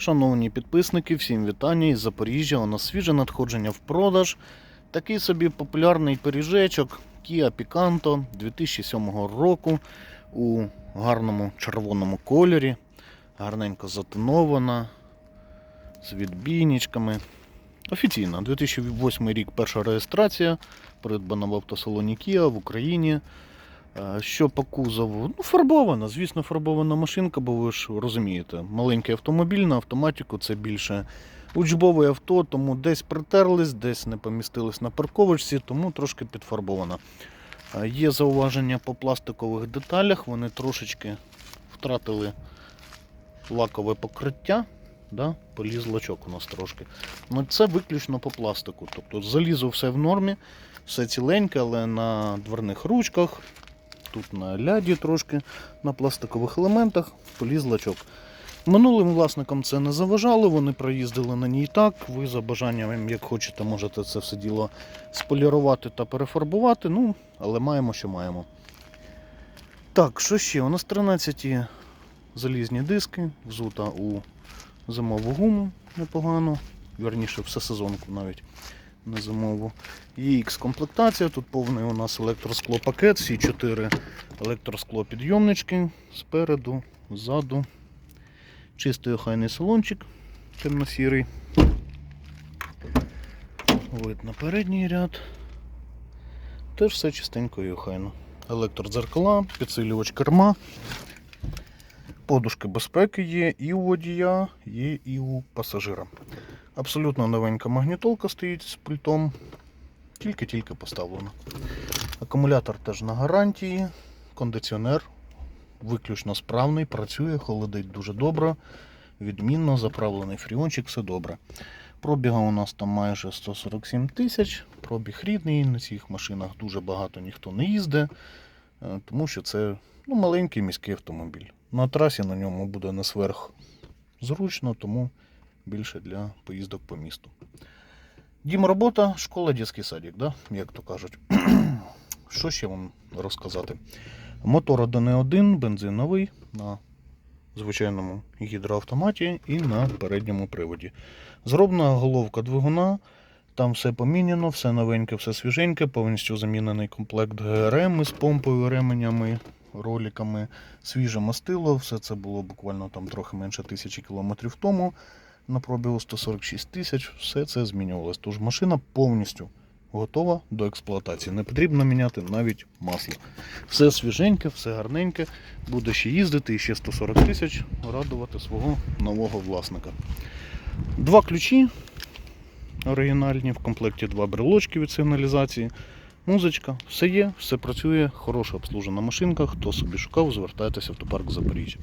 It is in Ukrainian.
Шановні підписники, всім вітання із Запоріжжя. У нас свіже надходження в продаж. Такий собі популярний пиріжечок Kia Picanto 2007 року у гарному червоному кольорі. Гарненько затонована, з відбійничками. Офіційно, 2008 рік перша реєстрація, придбана в автосалоні Kia в Україні. Е, Що по кузову? Ну, фарбована, звісно, фарбована машинка, бо ви ж розумієте, маленький автомобіль на автоматику це більше учбове авто, тому десь притерлись, десь не помістились на парковочці, тому трошки підфарбована. Е, Є зауваження по пластикових деталях, вони трошечки втратили лакове покриття. Да? Поліз лачок у нас трошки. Ну, це виключно по пластику. Тобто залізо все в нормі, все ціленьке, але на дверних ручках, тут на ляді трошки, на пластикових елементах поліз лачок. Минулим власникам це не заважало, вони проїздили на ній так. Ви за бажанням, як хочете, можете це все діло сполірувати та перефарбувати. Ну, але маємо, що маємо. Так, що ще? У нас 13 залізні диски, взута у зимову гуму непогано. Вірніше, всесезонку навіть не зимову. EX комплектація. Тут повний у нас електросклопакет, всі 4 електросклопідйомнички спереду, ззаду. Чистий охайний салончик темно-сірий. Видно передній ряд. Теж все чистенько і охайно. Електродзеркала, підсилювач керма. Подушки безпеки є і у водія, є і у пасажира. Абсолютно новенька магнітолка стоїть з пультом. Тільки-тільки поставлена. Акумулятор теж на гарантії. Кондиціонер виключно справний, працює, холодить дуже добре. Відмінно, заправлений фріончик, все добре. Пробіга у нас там майже 147 тисяч. Пробіг рідний, на цих машинах дуже багато ніхто не їздить, е, тому що це ну, маленький міський автомобіль. На трасі на ньому буде не сверх зручно, тому більше для поїздок по місту. Дім робота, школа, дитячий садик, да? як то кажуть. Що ще вам розказати? Мотор 1.1, бензиновий на звичайному гідроавтоматі і на передньому приводі. Зроблена головка двигуна, там все поміняно, все новеньке, все свіженьке, повністю замінений комплект ГРМ із помпою, ременями, роликами, свіже мастило. Все це було буквально там трохи менше тисячі кілометрів тому. На пробігу 146 тисяч, все це змінювалось. Тож машина повністю готова до експлуатації. Не потрібно міняти навіть масло. Все свіженьке, все гарненьке. Буде ще їздити і ще 140 тисяч радувати свого нового власника. Два ключі оригінальні, в комплекті два брелочки від сигналізації. Музичка, все є, все працює, хороша обслужена машинка. Хто собі шукав, звертайтеся в автопарк Запоріжжя.